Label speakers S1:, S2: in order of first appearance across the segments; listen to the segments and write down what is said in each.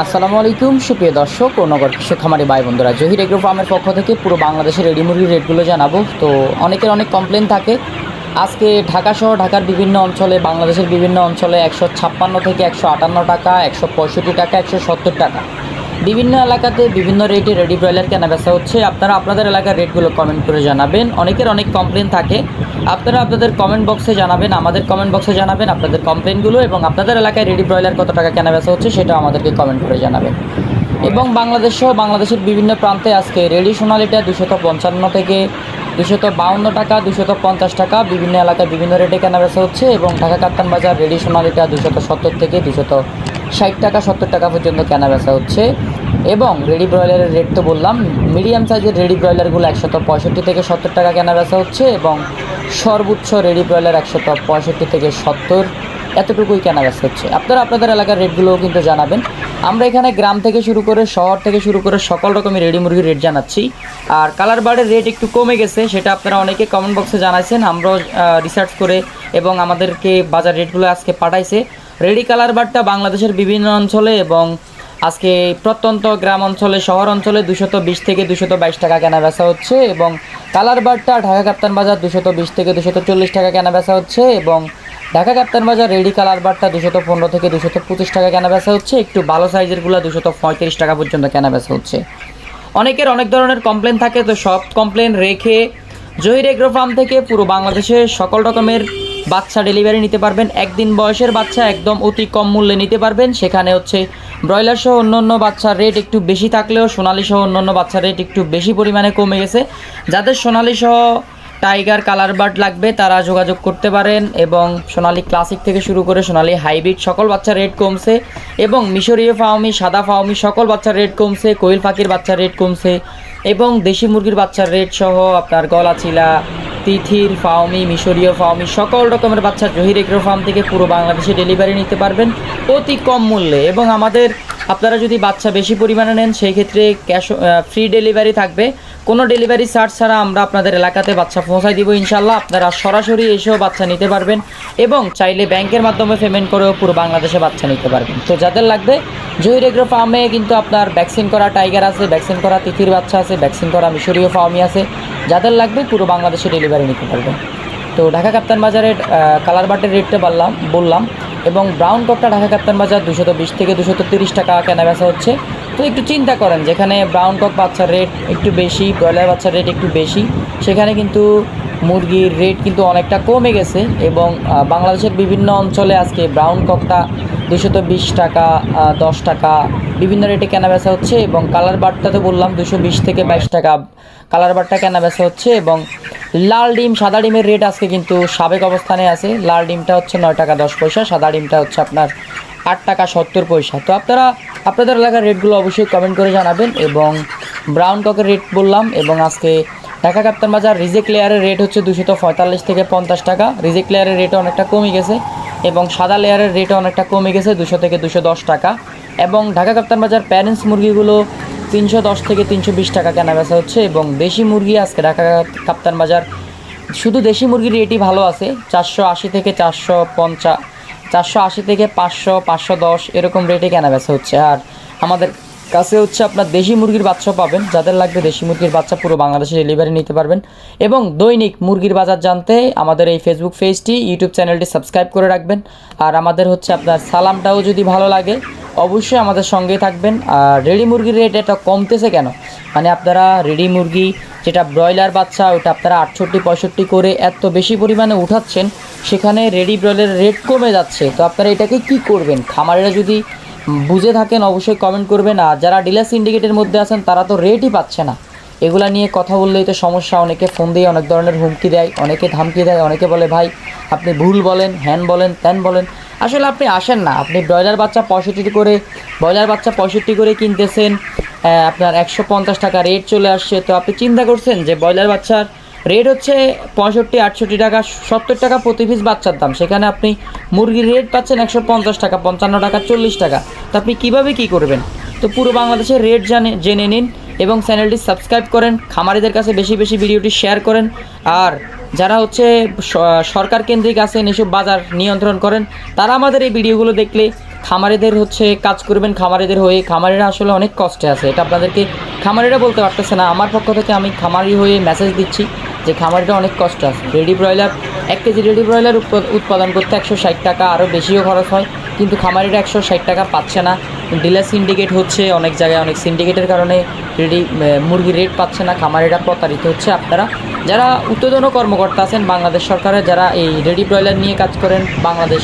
S1: আসসালামু আলাইকুম, সুপ্রিয় দর্শক ও নগর কৃষক খামারি ভাই বন্ধুরা, জহির এগ্রো ফার্মের পক্ষ থেকে পুরো বাংলাদেশের রেডি মুরগির রেটগুলো জানাব। তো অনেকের অনেক কমপ্লেন থাকে। আজকে ঢাকা সহ ঢাকার বিভিন্ন অঞ্চলে, বাংলাদেশের বিভিন্ন অঞ্চলে একশো ছাপ্পান্ন থেকে একশো আটান্ন টাকা, একশো পঁয়ষট্টি টাকা, একশো সত্তর টাকা। বিভিন্ন এলাকাতে বিভিন্ন রেটে রেডি ব্রয়লার কেনা বেচা হচ্ছে। আপনারা আপনাদের এলাকার রেটগুলো কমেন্ট করে জানাবেন। অনেকের অনেক কমপ্লেন থাকে। আপনারা আপনাদের কমেন্ট বক্সে জানাবেন, আমাদের কমেন্ট বক্সে জানাবেন আপনাদের কমপ্লেনগুলো এবং আপনাদের এলাকায় রেডি ব্রয়লার কত টাকা কেনা বেচা হচ্ছে সেটা আমাদেরকে কমেন্ট করে জানাবেন। এবং বাংলাদেশ সহ বাংলাদেশের বিভিন্ন প্রান্তে আজকে রেডি সোনালিটা দুশত পঞ্চান্ন থেকে দুশত বাউন্ন টাকা দুশত পঞ্চাশ টাকা। বিভিন্ন এলাকায় বিভিন্ন রেটে কেনা বেচা হচ্ছে এবং ঢাকা কাপ্তান বাজার রেডি সোনালিটা দুশত সত্তর থেকে দুশত ষাট টাকা, সত্তর টাকা পর্যন্ত কেনা বেচা হচ্ছে। এবং রেডি ব্রয়লারের রেট তো বললাম মিডিয়াম সাইজের রেডি ব্রয়লারগুলো একশত পঁয়ষট্টি থেকে সত্তর টাকা কেনা বেচা হচ্ছে এবং সর্বোচ্চ রেডি ব্রয়লার একশত পঁয়ষট্টি থেকে সত্তর এতটুকুই কেনা বেচা হচ্ছে। আপনারা আপনাদের এলাকার রেটগুলোও কিন্তু জানাবেন। আমরা এখানে গ্রাম থেকে শুরু করে শহর থেকে শুরু করে সকল রকমের রেডি মুরগির রেট জানাচ্ছি। আর কালার বার্ডের রেট একটু কমে গেছে, সেটা আপনারা অনেকে কমেন্ট বক্সে জানাইছেন, আমরাও রিসার্চ করে এবং আমাদেরকে বাজার রেটগুলো আজকে পাঠাইছে। রেডি কালার বার্ডটা বাংলাদেশের বিভিন্ন অঞ্চলে এবং আজকে প্রত্যন্ত গ্রাম অঞ্চলে, শহর অঞ্চলে দুশত বিশ থেকে দুশত বাইশ টাকা কেনা বেচা হচ্ছে এবং কালার বার্ডটা ঢাকা কাপ্তান বাজার দুশত বিশ থেকে দুশত চল্লিশ টাকা কেনা বেচা হচ্ছে এবং ঢাকা কাপ্তান বাজার রেডি কালার বারটা দুশত পনেরো থেকে দুশত পঁচিশ টাকা কেনা বেচা হচ্ছে। একটু ভালো সাইজেরগুলো দুশত পঁয়ত্রিশ টাকা পর্যন্ত কেনা বেচা হচ্ছে। অনেকের অনেক ধরনের কমপ্লেন থাকে, তো সব কমপ্লেন রেখে জহির এগ্রো ফার্ম থেকে পুরো বাংলাদেশে সকল রকমের বাচ্চা ডেলিভারি নিতে পারবেন। একদিন বয়সের বাচ্চা একদম অতি কম মূল্যে নিতে পারবেন। সেখানে হচ্ছে ব্রয়লার সহ অন্যান্য বাচ্চার রেট একটু বেশি থাকলেও সোনালি সহ অন্যান্য বাচ্চার রেট একটু বেশি পরিমাণে কমে গেছে। যাদের সোনালি সহ টাইগার কালার বার্ড লাগবে, তারা যোগাযোগ করতে পারেন এবং সোনালি ক্লাসিক থেকে শুরু করে সোনালি হাইব্রিড সকল বাচ্চার রেট কমছে এবং মিশরীয় ফাউমি সাদা ফাউমি সকল বাচ্চার রেট কমছে, কোয়েল পাখির বাচ্চার রেট কমছে এবং দেশি মুরগির বাচ্চার রেট সহ আপনার গলাচিলা তিথির ফাউমি মিশরীয় ফাউমি সকল রকমের বাচ্চা জহির এগ্রো ফার্ম থেকে পুরো বাংলাদেশে ডেলিভারি নিতে পারবেন অতি কম মূল্যে। এবং আমাদের, আপনারা যদি বাচ্চা বেশি পরিমাণে নেন সেই ক্ষেত্রে ক্যাশ ফ্রি ডেলিভারি থাকবে। কোনো ডেলিভারি চার্জ ছাড়া আমরা আপনাদের এলাকাতে বাচ্চা পৌঁছায় দিব ইনশাল্লাহ আপনারা সরাসরি এসেও বাচ্চা নিতে পারবেন এবং চাইলে ব্যাংকের মাধ্যমে পেমেন্ট করেও পুরো বাংলাদেশে বাচ্চা নিতে পারবেন। তো যাদের লাগবে, জহির এগ্রো ফার্মে কিন্তু আপনার ভ্যাকসিন করা টাইগার আছে ভ্যাকসিন করা তিথির বাচ্চা আছে ভ্যাকসিন করা মিশরীয় ফার্মি আছে। যাদের লাগবে পুরো বাংলাদেশে ডেলিভারি নিতে পারবেন। তো ঢাকা কাপ্তান বাজারের কালার বাটের রেটটা বললাম বললাম, এবং ব্রাউন কপটা ঢাকা কাপ্তান বাজার দুশত বিশ থেকে দুশত তিরিশ টাকা কেনা বেচা হচ্ছে। তো একটু চিন্তা করেন, যেখানে ব্রাউন কক বাচ্চার রেট একটু বেশি ব্রয়লার বাচ্চার রেট একটু বেশি, সেখানে কিন্তু মুরগির রেট কিন্তু অনেকটা কমে গেছে এবং বাংলাদেশের বিভিন্ন অঞ্চলে আজকে ব্রাউন ককটা দুশত বিশ টাকা দশ টাকা, বিভিন্ন রেটে কেনা বেচা হচ্ছে এবং কালার বারটা তো বললাম দুশো বিশ থেকে বাইশ টাকা। কালার বারটা কেনা বেচা হচ্ছে এবং লাল ডিম, সাদা ডিমের রেট আজকে কিন্তু সাবেক অবস্থানে আছে। লাল ডিমটা হচ্ছে নয় টাকা দশ পয়সা, সাদা ডিমটা হচ্ছে আপনার আট টাকা সত্তর পয়সা। তো আপনারা, আপনাদের এলাকার রেটগুলো অবশ্যই কমেন্ট করে জানাবেন এবং ব্রাউন ককের রেট বললাম এবং আজকে ঢাকা কাপ্তান বাজার রিজেক্ট লেয়ারের রেট হচ্ছে দুশো পঁয়তাল্লিশ থেকে পঞ্চাশ টাকা। রিজেক্ট লেয়ারের রেটও অনেকটা কমে গেছে। এবং সাদা লেয়ারের রেট অনেকটা কমে গেছে, দুশো থেকে দুশো দশ টাকা। এবং ঢাকা কাপ্তান বাজার প্যারেন্টস মুরগিগুলো তিনশো দশ থেকে তিনশো বিশ টাকা কেনা বেচা হচ্ছে এবং দেশি মুরগি আজকে ঢাকা কাপ্তান বাজার শুধু দেশি মুরগির রেটই ভালো আছে, চারশো আশি থেকে চারশো পঞ্চাশ চারশো আশি থেকে পাঁচশো পাঁচশো দশ এরকম রেটে কেনা বেচা হচ্ছে। আর আমাদের কাছে হচ্ছে আপনার দেশি মুরগির বাচ্চা পাবেন, যাদের লাগবে দেশি মুরগির বাচ্চা পুরো বাংলাদেশে ডেলিভারি নিতে পারবেন। এবং দৈনিক মুরগির বাজার জানতে আমাদের এই ফেসবুক পেজটি ইউটিউব চ্যানেলটি সাবস্ক্রাইব করে রাখবেন। আর আমাদের হচ্ছে আপনার সালামটাও যদি ভালো লাগে, অবশ্যই আমাদের সঙ্গেই থাকবেন। আর রেডি মুরগির রেট এটা কমতেছে কেন? মানে আপনারা রেডি মুরগি, যেটা ব্রয়লার বাচ্চা, ওটা আপনারা আটষট্টি, পঁয়ষট্টি করে এত বেশি পরিমাণে উঠাচ্ছেন, সেখানে রেডি ব্রয়লারের রেট কমে যাচ্ছে। তো আপনারা এটাকে কি করবেন? খামারেরা যদি বুঝে থাকেন অবশ্যই কমেন্ট করবেন। আর যারা ডিলার সিন্ডিকেটের মধ্যে আছেন, তারা তো রেটই পাচ্ছে না। এগুলা নিয়ে কথা বললেই তো সমস্যা। অনেকে ফোন দিয়ে অনেক ধরনের হুমকি দেয়, অনেকে ধামকি দেয়, অনেকে বলে, ভাই, আপনি ভুল বলেন, হ্যান বলেন, ত্যান বলেন। আসলে আপনি আসেন না। আপনি ব্রয়লার বাচ্চা পঁয়ষট্টি করে, ব্রয়লার বাচ্চা পঁয়ষট্টি করে কিনতেছেন আপনার একশো পঞ্চাশ টাকা রেট চলে আসছে। তো আপনি চিন্তা করছেন যে ব্রয়লার বাচ্চার রেট হচ্ছে পঁয়ষট্টি, আটষট্টি টাকা, সত্তর টাকা প্রতি পিস বাচ্চার দাম। সেখানে আপনি মুরগির রেট পাচ্ছেন একশো পঞ্চাশ টাকা, পঞ্চান্ন টাকা, চল্লিশ টাকা। তো আপনি কীভাবে কী করবেন? তো পুরো বাংলাদেশের রেট জানে, জেনে নিন এবং চ্যানেলটি সাবস্ক্রাইব করেন, খামারিদের কাছে বেশি বেশি ভিডিওটি শেয়ার করেন, আর যারা হচ্ছে সরকার কেন্দ্রিক আছেন, এসব বাজার নিয়ন্ত্রণ করেন, তারা আমাদের এই ভিডিওগুলো দেখলে
S2: খামারিদের হচ্ছে কাজ করবেন, খামারিদের হয়ে। খামারিরা আসলে অনেক কষ্টে আছে, এটা আপনাদেরকে, খামারিরা বলতে পারতেছে না। আমার পক্ষ থেকে আমি খামারি হয়ে মেসেজ দিচ্ছি। যে খামারিরা অনেক কষ্ট আছে। রেডি ব্রয়লার, এক কেজি রেডি ব্রয়লার উৎপ- উৎপাদন করতে একশো ষাট টাকা, আরও বেশিও খরচ হয়। কিন্তু খামারিরা একশো ষাট টাকা পাচ্ছে না। ডিলার সিন্ডিকেট হচ্ছে, অনেক জায়গায় অনেক সিন্ডিকেটের কারণে রেডি মুরগির রেট পাচ্ছে না। খামারিরা প্রতারিত হচ্ছে আপনারা। যারা উত্তেজনও কর্মকর্তা আছেন বাংলাদেশ সরকারের, যারা এই রেডি ব্রয়লার নিয়ে কাজ করেন, বাংলাদেশ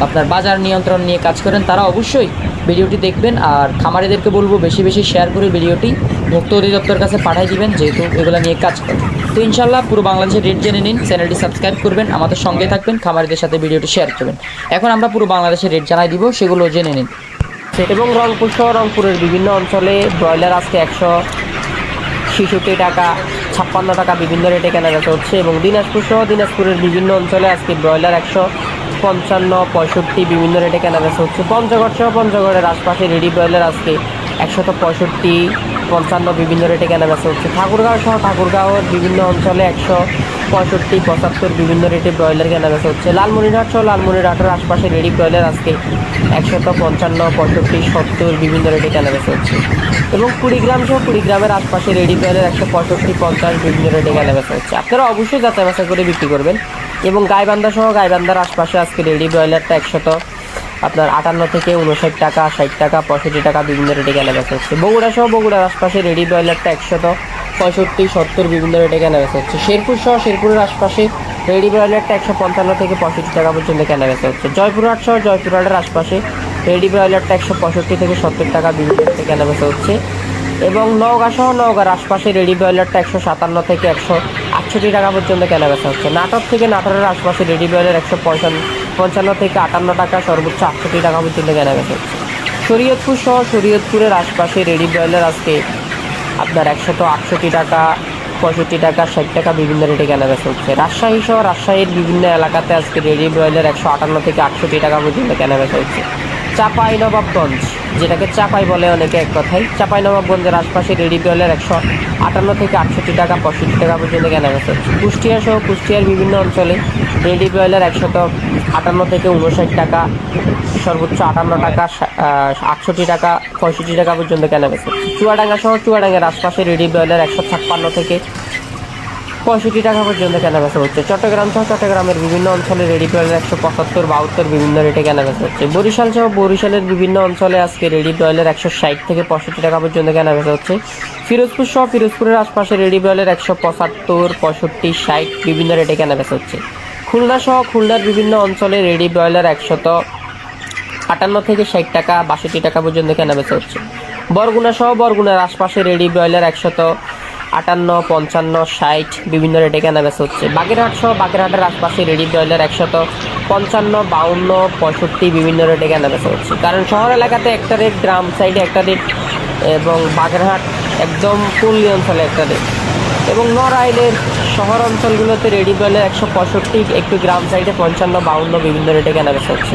S2: আপনার বাজার নিয়ন্ত্রণ নিয়ে কাজ করেন, তারা অবশ্যই ভিডিওটি দেখবেন। আর খামারিদেরকে বলব, বেশি বেশি শেয়ার করে ভিডিওটি ভোক্তা অধিদপ্তর কাছে পাঠিয়ে দিবেন, যেহেতু এগুলো নিয়ে কাজ করেন তো ইনশাল্লাহ পুরো বাংলাদেশের রেট জেনে নিন চ্যানেলটি সাবস্ক্রাইব করবেন, আমাদের সঙ্গে থাকবেন, খামারিদের সাথে ভিডিওটি শেয়ার করবেন। এখন আমরা পুরো বাংলাদেশের রেট জানাই দিব, সেগুলো জেনে নিন। এবং রংপুর সহ রংপুরের বিভিন্ন অঞ্চলে ব্রয়লার আজকে একশো ছেষট্টি টাকা, ছাপ্পান্ন টাকা বিভিন্ন রেটে কেনাবেচা হচ্ছে এবং দিনাজপুর সহ দিনাজপুরের বিভিন্ন অঞ্চলে আজকে ব্রয়লার একশো পঞ্চান্ন, পঁয়ষট্টি বিভিন্ন রেটে কেনাবেচা হচ্ছে। পঞ্চগড় সহ পঞ্চগড়ের আশপাশে রেডি ব্রয়লার আজকে একশত পঁয়ষট্টি পঞ্চান্ন বিভিন্ন রেটে কেনাবেচা হচ্ছে। ঠাকুরগাঁও সহ ঠাকুরগাঁওয়ের বিভিন্ন অঞ্চলে একশো পঁয়ষট্টি, পঁচাত্তর বিভিন্ন রেটে ব্রয়লার কেনাবেচা হচ্ছে। লালমনিরহাট সহ লালমনিরহাটের আশপাশে রেডি ব্রয়লার আজকে একশত পঞ্চান্ন, পঁয়ষট্টি, সত্তর বিভিন্ন রেটে কেনাবেচা হচ্ছে। এবং কুড়িগ্রাম সহ কুড়িগ্রামের আশপাশে রেডি ব্রয়লার একশো পঁয়ষট্টি, পঞ্চাশ বিভিন্ন রেটে কেনাবেচা হচ্ছে। আপনারা অবশ্যই যাচাই বাছাই করে বিক্রি করবেন। এবং গাইবান্ধা সহ গাইবান্ধার আশপাশে আজকে রেডি ব্রয়লারটা একশত আপনার আটান্ন থেকে উনষাট টাকা, ষাট টাকা, পঁয়ষট্টি টাকা বিভিন্ন রেটে কেনা বেচা হচ্ছে। বগুড়া সহ বগুড়ার আশপাশে রেডি ব্রয়লারটা একশত পঁয়ষট্টি, সত্তর বিভিন্ন রেটে কেনাবেচা হচ্ছে। শেরপুর সহ শেরপুরের আশপাশে রেডি ব্রয়লারটা একশো পঞ্চান্ন থেকে পঁয়ষট্টি টাকা পর্যন্ত কেনাবেচা হচ্ছে। জয়পুরহাট সহ জয়পুরহাটের আশপাশে রেডি ব্রয়লারটা একশো পঁয়ষট্টি থেকে সত্তর টাকা বিভিন্ন রেটে কেনাবেচা হচ্ছে। এবং নওগাঁ সহ নওগাঁর আশপাশে রেডি ব্রয়লারটা একশো সাতান্ন থেকে একশো আটষট্টি টাকা পর্যন্ত কেনাবেচা হচ্ছে। নাটক থেকে নাটোরের আশপাশে রেডি ব্রয়লার একশো পঞ্চান্ন পঞ্চান্ন থেকে আটান্ন টাকা সর্বোচ্চ আটষট্টি টাকা পর্যন্ত কেনাবেচা হচ্ছে শরীয়তপুর সহ শরীয়তপুরের আশপাশে রেডি ব্রয়লার আজকে আপনার একশত আটষট্টি টাকা, পঁয়ষট্টি টাকা, ষাট টাকা বিভিন্ন রেটে কেনাবেচা হচ্ছে। রাজশাহী সহ রাজশাহীর বিভিন্ন এলাকাতে আজকে রেডি ব্রয়লার একশো আটান্ন থেকে আটষট্টি টাকা পর্যন্ত কেনাবেচা হচ্ছে। চাপাই নবাবগঞ্জ যেটাকে চাপাই বলে অনেকে এক কথায়। চাপাই নবাবগঞ্জের আশপাশে রেডি ব্রয়লার একশো আটান্ন থেকে আটষট্টি টাকা, পঁয়ষট্টি টাকা পর্যন্ত কেনাবেচা হচ্ছে কুষ্টিয়া সহ কুষ্টিয়ার বিভিন্ন অঞ্চলে রেডি ব্রয়লার একশত আটান্ন থেকে উনষাট টাকা, সর্বোচ্চ আটান্ন টাকা আটষট্টি টাকা, পঁয়ষট্টি টাকা পর্যন্ত কেনাবেচা হচ্ছে চুয়াডাঙ্গা সহ চুয়াডাঙ্গার আশপাশে রেডি ব্রয়লার একশো ছাপ্পান্ন থেকে পঁয়ষট্টি টাকা পর্যন্ত কেনাবেচা হচ্ছে। চট্টগ্রাম সহ চট্টগ্রামের বিভিন্ন অঞ্চলে রেডি ব্রয়লার একশো পঁচাত্তর, বাহাত্তর বিভিন্ন রেটে কেনাবেচা হচ্ছে। বরিশাল সহ বরিশালের বিভিন্ন অঞ্চলে আজকে রেডি ব্রয়লার একশো ষাট থেকে পঁয়ষট্টি টাকা পর্যন্ত কেনাবেচা হচ্ছে। ফিরোজপুর সহ ফিরোজপুরের আশপাশে রেডি ব্রয়লার একশো পঁচাত্তর, পঁয়ষট্টি, ষাট বিভিন্ন রেটে কেনাবেচা হচ্ছে। খুলনা সহ খুলনার বিভিন্ন অঞ্চলে রেডি ব্রয়লার একশত আটান্ন থেকে ষাট টাকা, বাষট্টি টাকা পর্যন্ত কেনাবেচা হচ্ছে। বরগুনা সহ বরগুনার আশপাশে রেডি ব্রয়লার একশত আটান্ন, পঞ্চান্ন, ষাট, বিভিন্ন রেটে কেনাবেচা হচ্ছে। বাগেরহাট সহ বাগেরহাটের আশপাশে রেডি ব্রয়লার একশত পঞ্চান্ন, বাউন্ন, পঁয়ষট্টি, বিভিন্ন রেটে কেনাবেচা হচ্ছে। কারণ শহর এলাকাতে একটা রেট গ্রাম সাইডে একটা রেট এবং বাগেরহাট একদম পল্লী অঞ্চলে একটা রেট এবং নড়াইলের শহর অঞ্চলগুলোতে রেডি ব্রয়লার একশো পঁয়ষট্টি, একটু গ্রাম সাইডে পঞ্চান্ন, বাউন্ন, বিভিন্ন রেটে কেনাবেচা হচ্ছে।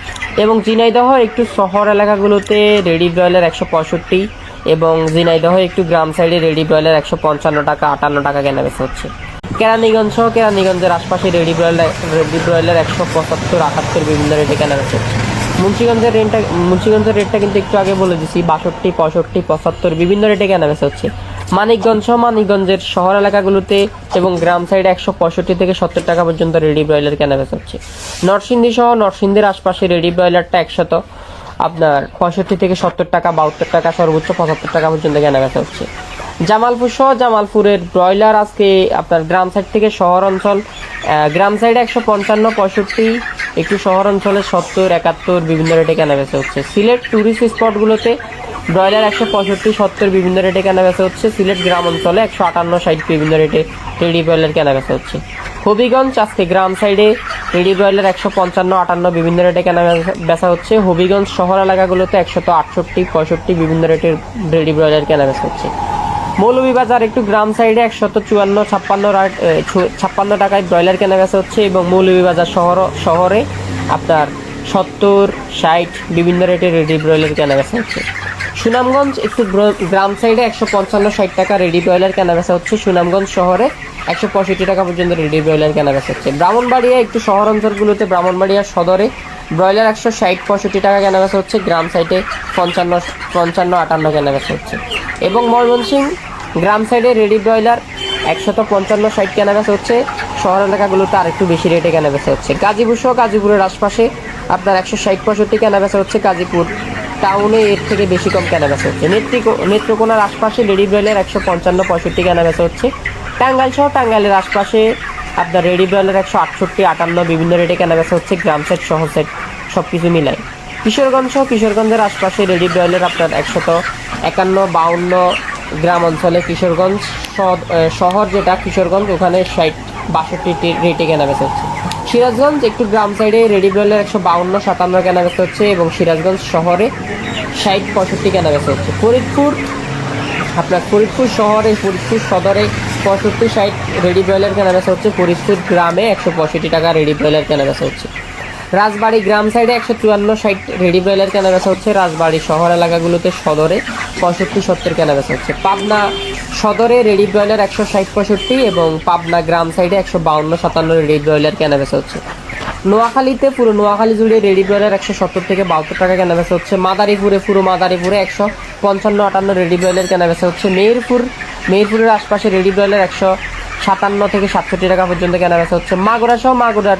S2: এবং ঝিনাইদহ একটু শহর এলাকাগুলোতে রেডি ব্রয়লার একশো পঁয়ষট্টি এবং ঝিনাইদহ একটু গ্রাম সাইডে রেডি ব্রয়লার একশো পঞ্চান্ন টাকা, আটান্ন টাকা কেনাবেচা হচ্ছে। কেরানীগঞ্জ সহ কেরানীগঞ্জের আশপাশে রেডি ব্রয়লার রেডি ব্রয়লার একশো পঁচাত্তর, আটাত্তর বিভিন্ন রেটে কেনাবেচা হচ্ছে। মুন্সিগঞ্জের রেটটা মুন্সিগঞ্জের রেটটা কিন্তু একটু আগে বলে দিছি, বাষট্টি, পঁয়ষট্টি, পঁচাত্তর বিভিন্ন রেটে কেনাবেচা হচ্ছে। মানিকগঞ্জ সহ মানিকগঞ্জের শহর এলাকাগুলোতে এবং গ্রাম সাইডে একশো পঁয়ষট্টি থেকে সত্তর টাকা পর্যন্ত রেডি ব্রয়লার কেনাবেচা হচ্ছে। নরসিংদী সহ নরসিংদীর আশপাশে রেডি ব্রয়লারটা একশত। আপনার পঁয়ষট্টি থেকে সত্তর টাকা, বাহাত্তর টাকা, সর্বোচ্চ পঁচাত্তর টাকা পর্যন্ত কেনাবেচা হচ্ছে। জামালপুর সহ জামালপুরের ব্রয়লার আজকে আপনার গ্রাম সাইড থেকে শহর অঞ্চল গ্রাম সাইডে একশো পঞ্চান্ন, পঁয়ষট্টি, একটু শহর অঞ্চলে সত্তর, একাত্তর, বিভিন্ন রেটে কেনাবেচা হচ্ছে। সিলেট ট্যুরিস্ট স্পটগুলোতে ব্রয়লার একশো পঁয়ষট্টি, সত্তর বিভিন্ন রেটে কেনাবেচা হচ্ছে। সিলেট গ্রাম অঞ্চলে একশো আটান্ন, ষাট বিভিন্ন রেটে রেডি ব্রয়লার কেনাবেচা হচ্ছে। হবিগঞ্জ, আজকে গ্রাম সাইডে রেডি ব্রয়লার একশো পঞ্চান্ন, আটান্ন বিভিন্ন রেটে কেনা বেচা- বেচা হচ্ছে। হবিগঞ্জ শহর এলাকাগুলোতে একশত আটষট্টি, পঁয়ষট্টি বিভিন্ন রেটের রেডি ব্রয়লার কেনা বেচা হচ্ছে। মৌলভীবাজার একটু গ্রাম সাইডে একশত চুয়ান্ন, ছাপ্পান্ন ছাপ্পান্ন টাকায় ব্রয়লার কেনা বেচা হচ্ছে এবং মৌলভীবাজার শহর শহরে আপনার সত্তর, ষাট, বিভিন্ন রেটের রেডি ব্রয়লার কেনা বেচা হচ্ছে। সুনামগঞ্জ, একটু গ্রাম সাইডে একশো পঞ্চান্ন, ষাট টাকা রেডি ব্রয়লার কেনা বেচা হচ্ছে। সুনামগঞ্জ শহরে একশো পঁয়ষট্টি টাকা পর্যন্ত রেডি ব্রয়লার কেনা বেচা হচ্ছে। ব্রাহ্মণবাড়িয়া, একটু শহর অঞ্চলগুলোতে ব্রাহ্মণবাড়িয়া সদরে ব্রয়লার একশো ষাট, পঁয়ষট্টি টাকা কেনা বেচা হচ্ছে। গ্রাম সাইডে পঞ্চান্ন পঞ্চান্ন, আটান্ন কেনা বেচা হচ্ছে। এবং ময়মনসিং গ্রাম সাইডে রেডি ব্রয়লার একশত পঞ্চান্ন, ষাট কেনা বেচা হচ্ছে। শহর এলাকাগুলোতে আরেকটু বেশি রেটে কেনা বেচা হচ্ছে। গাজীপুর সহ গাজীপুরের আশপাশে আপনার একশো ষাট পঁয়ষট্টি কেনা বেচা হচ্ছে গাজীপুর। টাউনে এর থেকে বেশি কম কেনা হচ্ছে। নেত্রিকো নেত্রকোনার আশপাশে রেডি ব্রয়লার একশো পঞ্চান্ন পঁয়ষট্টি কেনা বেচা হচ্ছে। টাঙ্গাইল সহ টাঙ্গাইলের আশপাশে আপনার রেডি ব্রয়লার একশো আটষট্টি, আটান্ন বিভিন্ন রেটে কেনা বেচা হচ্ছে। গ্রাম সেট শহর সেট সব কিছু মিলায়। কিশোরগঞ্জ সহ কিশোরগঞ্জের আশপাশে রেডি ব্রয়লার আপনার একশত একান্ন, বাউন্ন গ্রাম অঞ্চলে কিশোরগঞ্জ শহর- যেটা, কিশোরগঞ্জ ওখানে ষাট, বাষট্টি রেটে কেনা বেচা হচ্ছে। সিরাজগঞ্জ, একটু গ্রাম সাইডে রেডি ব্রয়লার একশো বাউন্ন, সাতান্ন কেনা বেচা হচ্ছে এবং সিরাজগঞ্জ শহরে ষাট পঁয়ষট্টি কেনা বেচা হচ্ছে। ফরিদপুর, আপনার ফরিদপুর শহরে, ফরিদপুর সদরে পঁয়ষট্টি, ষাট রেডি ব্রয়লার কেনা বেচা হচ্ছে। ফরিদপুর গ্রামে একশো পঁয়ষট্টি টাকা রেডি ব্রয়লার কেনা বেচা হচ্ছে। রাজবাড়ি গ্রাম সাইডে একশো চুয়ান্ন ষাট রেডি ব্রয়লার কেনা বেচা হচ্ছে। রাজবাড়ি শহর এলাকাগুলোতে সদরে পঁয়ষট্টি সত্তর কেনা বেচা হচ্ছে। পাবনা সদরে রেডি ব্রয়লার একশো ষাট পঁয়ষট্টি এবং পাবনা গ্রাম সাইডে একশো বাউন্ন সাতান্ন রেডি ব্রয়লার কেনা বেচা হচ্ছে। নোয়াখালীতে পুরো নোয়াখালী জুড়ে রেডি ব্রয়লার একশো সত্তর থেকে বাহাত্তর টাকা কেনা বেচা হচ্ছে। মাদারীপুরে পুরো মাদারীপুরে একশো পঞ্চান্ন আটান্ন রেডি ব্রয়লার কেনা বেচা হচ্ছে। মেহেরপুর, মেহেরপুরের আশপাশে রেডি ব্রয়লার একশো সাতান্ন থেকে সাতষট্টি টাকা পর্যন্ত কেনা বেচা হচ্ছে। মাগুরা সহ মাগুরার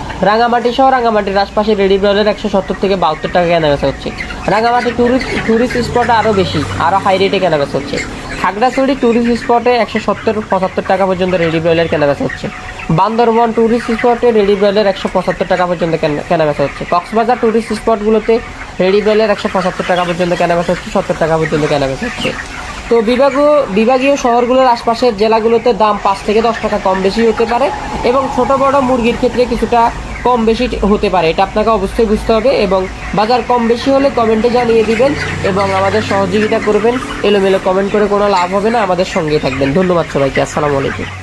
S2: রাঙামাটি সহ রাঙামাটির আশপাশে রেডি ব্রয়লার একশো সত্তর থেকে বাহাত্তর টাকা কেনা বেচা হচ্ছে রাঙামাটি ট্যুরিস্ট ট্যুরিস্ট স্পটে আরও বেশি আরও হাই রেটে কেনা বেচা হচ্ছে। খাগড়াছড়ি ট্যুরিস্ট স্পটে একশো সত্তর, পঁচাত্তর টাকা পর্যন্ত রেডি ব্রয়লার কেনা বেচা হচ্ছে। বান্দরবন ট্যুরিস্ট স্পটে রেডি ব্রয়লার একশো পঁচাত্তর টাকা পর্যন্ত কেনা- কেনা বেচা হচ্ছে। কক্সবাজার ট্যুরিস্ট স্পটগুলোতে রেডি ব্রয়লার একশো পঁচাত্তর টাকা পর্যন্ত কেনা বেচা হচ্ছে, সত্তর টাকা পর্যন্ত কেনা বেচা হচ্ছে। তো বিভাগীয় বিভাগীয় শহরগুলোর আশপাশের জেলাগুলোতে দাম পাঁচ থেকে দশ টাকা কম বেশি হতে পারে এবং ছোট বড় মুরগির ক্ষেত্রে কিছুটা কম বেশি হতে পারে, এটা আপনাকে অবশ্যই বুঝতে হবে এবং বাজার কম বেশি হলে কমেন্টে জানিয়ে দিবেন এবং আমাদের সহযোগিতা করবেন। এলোমেলো কমেন্ট করে কোনো লাভ হবে না, আমাদের সঙ্গে থাকবেন। ধন্যবাদ সবাইকে, আসসালামু আলাইকুম।